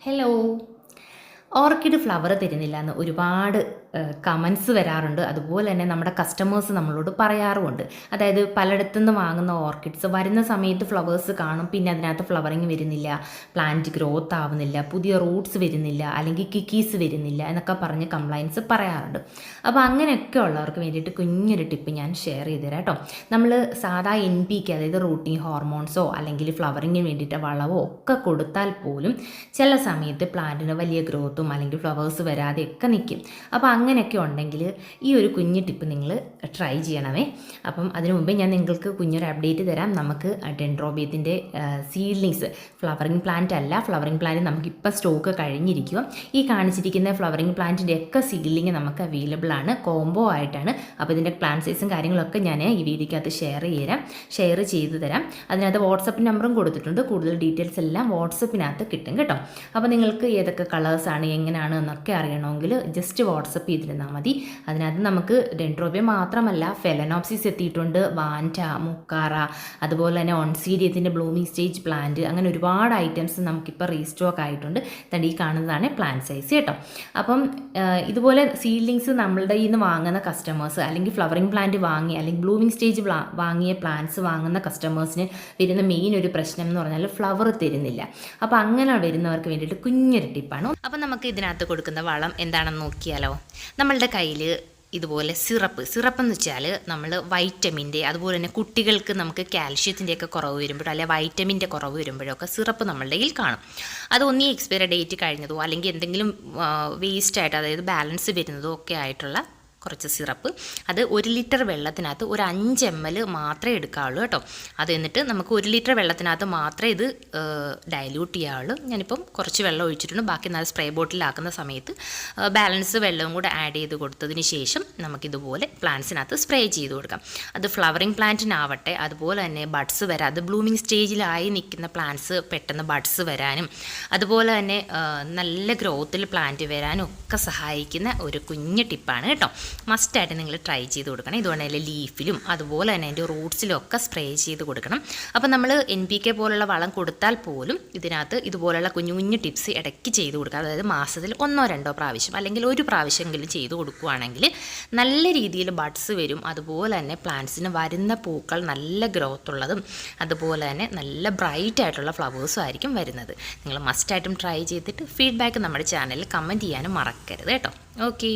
Hello. Orchid flower തരുന്നില്ല എന്ന് ഒരുപാട് കമൻസ് വരാറുണ്ട്. അതുപോലെ തന്നെ നമ്മുടെ കസ്റ്റമേഴ്സ് നമ്മളോട് പറയാറുമുണ്ട്. അതായത് പലയിടത്തുനിന്ന് വാങ്ങുന്ന ഓർക്കിഡ്സ് വരുന്ന സമയത്ത് ഫ്ലവേഴ്സ് കാണും. പിന്നെ അതിനകത്ത് ഫ്ലവറിങ് വരുന്നില്ല. പ്ലാന്റ് ഗ്രോത്ത് ആവുന്നില്ല. പുതിയ റൂട്ട്സ് വരുന്നില്ല. അല്ലെങ്കിൽ കിക്കീസ് വരുന്നില്ല എന്നൊക്കെ പറഞ്ഞ് കംപ്ലൈൻസ് പറയാറുണ്ട്. അപ്പോൾ അങ്ങനെയൊക്കെ ഉള്ളവർക്ക് വേണ്ടിയിട്ട് കുഞ്ഞൊരു ടിപ്പ് ഞാൻ ഷെയർ ചെയ്തു തരാം കേട്ടോ. നമ്മൾ സാധാ എൻ പിക്ക് അതായത് റൂട്ടിങ് ഹോർമോൺസോ അല്ലെങ്കിൽ ഫ്ലവറിങ്ങിന് വേണ്ടിയിട്ട് വളവോ ഒക്കെ കൊടുത്താൽ പോലും ചില സമയത്ത് പ്ലാന്റിന് വലിയ ഗ്രോത്തും അല്ലെങ്കിൽ ഫ്ലവേഴ്സ് വരാതെയൊക്കെ നിൽക്കും. അപ്പോൾ അങ്ങനെയൊക്കെ ഉണ്ടെങ്കിൽ ഈ ഒരു കുഞ്ഞ് ടിപ്പ് നിങ്ങൾ ട്രൈ ചെയ്യണമേ. അപ്പം അതിനു മുമ്പേ ഞാൻ നിങ്ങൾക്ക് കുഞ്ഞൊരു അപ്ഡേറ്റ് തരാം. നമുക്ക് ഡെൻഡ്രോബിയത്തിന്റെ സീഡ്ലിങ്സ് ഫ്ലവറിങ് പ്ലാന്റ് അല്ല ഫ്ലവറിങ് പ്ലാന്റ് നമുക്കിപ്പോൾ സ്റ്റോക്ക് കഴിഞ്ഞിരിക്കുക. ഈ കാണിച്ചിരിക്കുന്ന ഫ്ലവറിങ് പ്ലാന്റിന്റെ ഒക്കെ സീഡ്ലിങ് നമുക്ക് അവൈലബിൾ ആണ് കോംബോ ആയിട്ടാണ്. അപ്പോൾ ഇതിന്റെ പ്ലാൻ സൈസും കാര്യങ്ങളൊക്കെ ഞാൻ ഈ വീഡിയോക്കകത്ത് ഷെയർ ചെയ്യാം ഷെയർ ചെയ്തു തരാം. അതിനകത്ത് വാട്സപ്പ് നമ്പറും കൊടുത്തിട്ടുണ്ട് കൂടുതൽ ഡീറ്റെയിൽസ് എല്ലാം വാട്സപ്പിനകത്ത് കിട്ടും കേട്ടോ. അപ്പോൾ നിങ്ങൾക്ക് ഏതൊക്കെ കളേഴ്സാണ് എങ്ങനെയാണ് എന്നൊക്കെ അറിയണമെങ്കിൽ ജസ്റ്റ് വാട്സപ്പ് ചെയ്തിരുന്നാൽ മതി. അതിനകത്ത് നമുക്ക് ഡെൻട്രോബിയ മാത്രമല്ല ഫെലനോപ്സിസ് എത്തിയിട്ടുണ്ട് വാന്റ മുക്കാറ അതുപോലെ തന്നെ ഓൺസീരിയത്തിന്റെ ബ്ലൂമിങ് സ്റ്റേജ് പ്ലാന്റ് അങ്ങനെ ഒരുപാട് ഐറ്റംസ് നമുക്കിപ്പോൾ റീസ്റ്റോക്ക് ആയിട്ടുണ്ട്. തണ്ട് ഈ കാണുന്നതാണ് പ്ലാന്റ് സൈസ് കേട്ടോ. അപ്പം ഇതുപോലെ സീഡ്ലിങ്സ് നമ്മളുടെ ഈ നിന്ന് വാങ്ങുന്ന കസ്റ്റമേഴ്സ് അല്ലെങ്കിൽ ഫ്ലവറിങ് പ്ലാന്റ് വാങ്ങി അല്ലെങ്കിൽ ബ്ലൂമിങ് സ്റ്റേജ് വാങ്ങിയ പ്ലാന്റ്സ് വാങ്ങുന്ന കസ്റ്റമേഴ്സിന് വരുന്ന മെയിൻ ഒരു പ്രശ്നം എന്ന് പറഞ്ഞാൽ ഫ്ലവർ തരുന്നില്ല. അപ്പം അങ്ങനെ വരുന്നവർക്ക് വേണ്ടിയിട്ട് കുഞ്ഞൊരു ടിപ്പാണ്. അപ്പം നമുക്ക് ഇതിനകത്ത് കൊടുക്കുന്ന വളം എന്താണെന്ന് നോക്കിയാലോ? നമ്മളുടെ കയ്യിൽ ഇതുപോലെ സിറപ്പ്. സിറപ്പ് എന്ന് വെച്ചാൽ നമ്മൾ വൈറ്റമിന്റെ അതുപോലെ തന്നെ കുട്ടികൾക്ക് നമുക്ക് കാൽഷ്യത്തിന്റെയൊക്കെ കുറവ് വരുമ്പോഴോ അല്ലെങ്കിൽ വൈറ്റമിന്റെ കുറവ് വരുമ്പോഴൊക്കെ സിറപ്പ് നമ്മളുടെ കയ്യിൽ കാണും. അത് ഒന്നീ ഡേറ്റ് കഴിഞ്ഞതോ അല്ലെങ്കിൽ എന്തെങ്കിലും വേസ്റ്റായിട്ട് അതായത് ബാലൻസ് വരുന്നതോ ഒക്കെ ആയിട്ടുള്ള കുറച്ച് സിറപ്പ്. അത് ഒരു ലിറ്റർ വെള്ളത്തിനകത്ത് ഒരു അഞ്ച് എം എൽ മാത്രമേ എടുക്കാവുള്ളൂ കേട്ടോ. അത് എന്നിട്ട് നമുക്ക് ഒരു ലിറ്റർ വെള്ളത്തിനകത്ത് മാത്രമേ ഇത് ഡയല്യൂട്ട് ചെയ്യാവുള്ളൂ. ഞാനിപ്പം കുറച്ച് വെള്ളം ഒഴിച്ചിട്ടുണ്ട്. ബാക്കി നല്ല സ്പ്രേ ബോട്ടിലാക്കുന്ന സമയത്ത് ബാലൻസ് വെള്ളവും കൂടെ ആഡ് ചെയ്ത് കൊടുത്തതിന് ശേഷം നമുക്കിതുപോലെ പ്ലാന്റ്സിനകത്ത് സ്പ്രേ ചെയ്ത് കൊടുക്കാം. അത് ഫ്ലവറിങ് പ്ലാന്റിനാവട്ടെ അതുപോലെ തന്നെ ബഡ്സ് വരാം അത് ബ്ലൂമിങ് സ്റ്റേജിലായി നിൽക്കുന്ന പ്ലാന്റ്സ് പെട്ടെന്ന് ബഡ്സ് വരാനും അതുപോലെ തന്നെ നല്ല ഗ്രോത്തിൽ പ്ലാന്റ് വരാനും ഒക്കെ സഹായിക്കുന്ന ഒരു കുഞ്ഞ് ടിപ്പാണ് കേട്ടോ. മസ്റ്റായിട്ട് നിങ്ങൾ ട്രൈ ചെയ്ത് കൊടുക്കണം. ഇതുകൊണ്ട് അതിന്റെ ലീഫിലും അതുപോലെ തന്നെ അതിന്റെ റൂട്ട്സിലും ഒക്കെ സ്പ്രേ ചെയ്ത് കൊടുക്കണം. അപ്പോൾ നമ്മൾ എൻ പി കെ പോലുള്ള വളം കൊടുത്താൽ പോലും ഇതിനകത്ത് ഇതുപോലുള്ള കുഞ്ഞു കുഞ്ഞു ടിപ്സ് ഇടയ്ക്ക് ചെയ്ത് കൊടുക്കുക. അതായത് മാസത്തിൽ ഒന്നോ രണ്ടോ പ്രാവശ്യം അല്ലെങ്കിൽ ഒരു പ്രാവശ്യമെങ്കിലും ചെയ്ത് കൊടുക്കുകയാണെങ്കിൽ നല്ല രീതിയിൽ ബഡ്സ് വരും. അതുപോലെ തന്നെ പ്ലാന്റ്സിന് വരുന്ന പൂക്കൾ നല്ല ഗ്രോത്ത് ഉള്ളതും അതുപോലെ തന്നെ നല്ല ബ്രൈറ്റ് ആയിട്ടുള്ള ഫ്ലവേഴ്സും ആയിരിക്കും വരുന്നത്. നിങ്ങൾ മസ്റ്റായിട്ടും ട്രൈ ചെയ്തിട്ട് ഫീഡ്ബാക്ക് നമ്മുടെ ചാനലിൽ കമന്റ് ചെയ്യാനും മറക്കരുത് കേട്ടോ. ഓക്കേ